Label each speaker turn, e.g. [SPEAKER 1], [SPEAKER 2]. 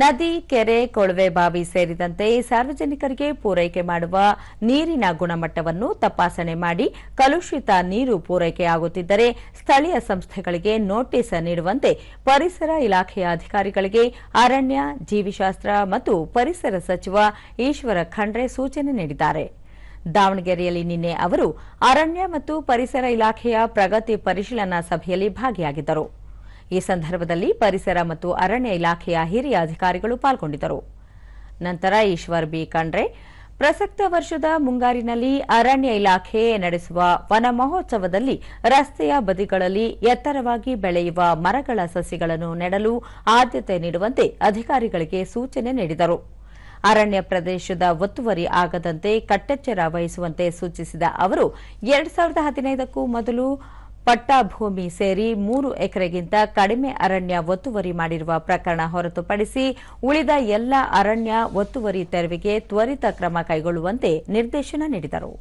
[SPEAKER 1] ನದಿ, ಕೆರೆ, ಕೊಳವೆ ಬಾವಿ ಸೇರಿದಂತೆ ಸಾರ್ವಜನಿಕರಿಗೆ ಪೂರೈಕೆ ಮಾಡುವ ನೀರಿನ ಗುಣಮಟ್ಟವನ್ನು ತಪಾಸಣೆ ಮಾಡಿ ಕಲುಷಿತ ನೀರು ಪೂರೈಕೆಯಾಗುತ್ತಿದ್ದರೆ ಸ್ಥಳೀಯ ಸಂಸ್ಥೆಗಳಿಗೆ ನೋಟಿಸ್ ನೀಡುವಂತೆ ಪರಿಸರ ಇಲಾಖೆಯ ಅಧಿಕಾರಿಗಳಿಗೆ ಅರಣ್ಯ, ಜೀವಿಶಾಸ್ತ್ರ ಮತ್ತು ಪರಿಸರ ಸಚಿವ ಈಶ್ವರ ಖಂಡ್ರೆ ಸೂಚನೆ ನೀಡಿದ್ದಾರೆ. ದಾವಣಗೆರೆಯಲ್ಲಿ ನಿನ್ನೆ ಅವರು ಅರಣ್ಯ ಮತ್ತು ಪರಿಸರ ಇಲಾಖೆಯ ಪ್ರಗತಿ ಪರಿಶೀಲನಾ ಸಭೆಯಲ್ಲಿ ಭಾಗಿಯಾಗಿದ್ದರು. ಈ ಸಂದರ್ಭದಲ್ಲಿ ಪರಿಸರ ಮತ್ತು ಅರಣ್ಯ ಇಲಾಖೆಯ ಹಿರಿಯ ಅಧಿಕಾರಿಗಳು ಪಾಲ್ಗೊಂಡಿದ್ದರು. ನಂತರ ಈಶ್ವರ್ ಬಿ. ಖಂಡ್ರೆ, ಪ್ರಸಕ್ತ ವರ್ಷದ ಮುಂಗಾರಿನಲ್ಲಿ ಅರಣ್ಯ ಇಲಾಖೆ ನಡೆಸುವ ವನ ಮಹೋತ್ಸವದಲ್ಲಿ ರಸ್ತೆಯ ಬದಿಗಳಲ್ಲಿ ಎತ್ತರವಾಗಿ ಬೆಳೆಯುವ ಮರಗಳ ಸಸಿಗಳನ್ನು ನೆಡಲು ಆದ್ಯತೆ ನೀಡುವಂತೆ ಅಧಿಕಾರಿಗಳಿಗೆ ಸೂಚನೆ ನೀಡಿದರು. ಅರಣ್ಯ ಪ್ರದೇಶದ ಒತ್ತುವರಿ ಆಗದಂತೆ ಕಟ್ಟೆಚ್ಚರ ವಹಿಸುವಂತೆ ಸೂಚಿಸಿದ ಅವರು, ಎರಡ್ ಸಾವಿರದ ಹದಿನೈದಕ್ಕೂ ಮೊದಲು ಪಟ್ಟಾಭೂಮಿ ಸೇರಿ ಮೂರು ಎಕರೆಗಿಂತ ಕಡಿಮೆ ಅರಣ್ಯ ಒತ್ತುವರಿ ಮಾಡಿರುವ ಪ್ರಕರಣ ಹೊರತುಪಡಿಸಿ ಉಳಿದ ಎಲ್ಲ ಅರಣ್ಯ ಒತ್ತುವರಿ ತೆರವಿಗೆ ತ್ವರಿತ ಕ್ರಮ ಕೈಗೊಳ್ಳುವಂತೆ ನಿರ್ದೇಶನ ನೀಡಿದರು.